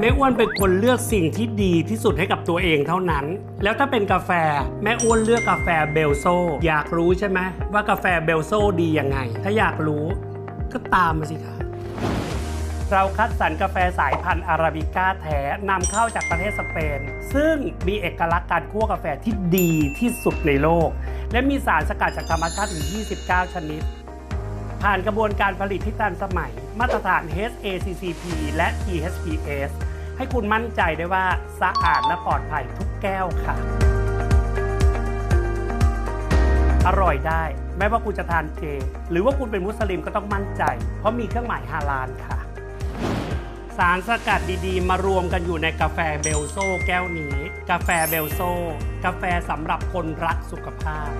แม่อ้วนเป็นคนเลือกสิ่งที่ดีที่สุดให้กับตัวเองเท่านั้น แล้วถ้าเป็นกาแฟแม่อ้วนเลือกกาแฟเบลโซ อยากรู้ใช่ไหมว่ากาแฟเบลโซดียังไง ถ้าอยากรู้ก็ตามมาสิคะเราคัดสรรกาแฟสายพันธุ์อาราบิก้าแท้นำเข้าจากประเทศสเปน ซึ่งมีเอกลักษณ์การคั่วกาแฟที่ดีที่สุดในโลก และมีสารสกัดจากธรรมชาติถึง 29 ชนิด ผ่านกระบวนการผลิตที่ทันสมัย มาตรฐาน HACCP และ THPS ให้คุณมั่นใจได้ว่าสะอาดและปลอดภัยทุกแก้วค่ะ อร่อยได้ แม้ว่าคุณจะทานเจ หรือว่าคุณเป็นมุสลิมก็ต้องมั่นใจ เพราะมีเครื่องหมายฮาลาลค่ะ สารสกัดดีๆ มารวมกันอยู่ในกาแฟเบลโซแก้วนี้ กาแฟเบลโซกาแฟสำหรับคนรักสุขภาพ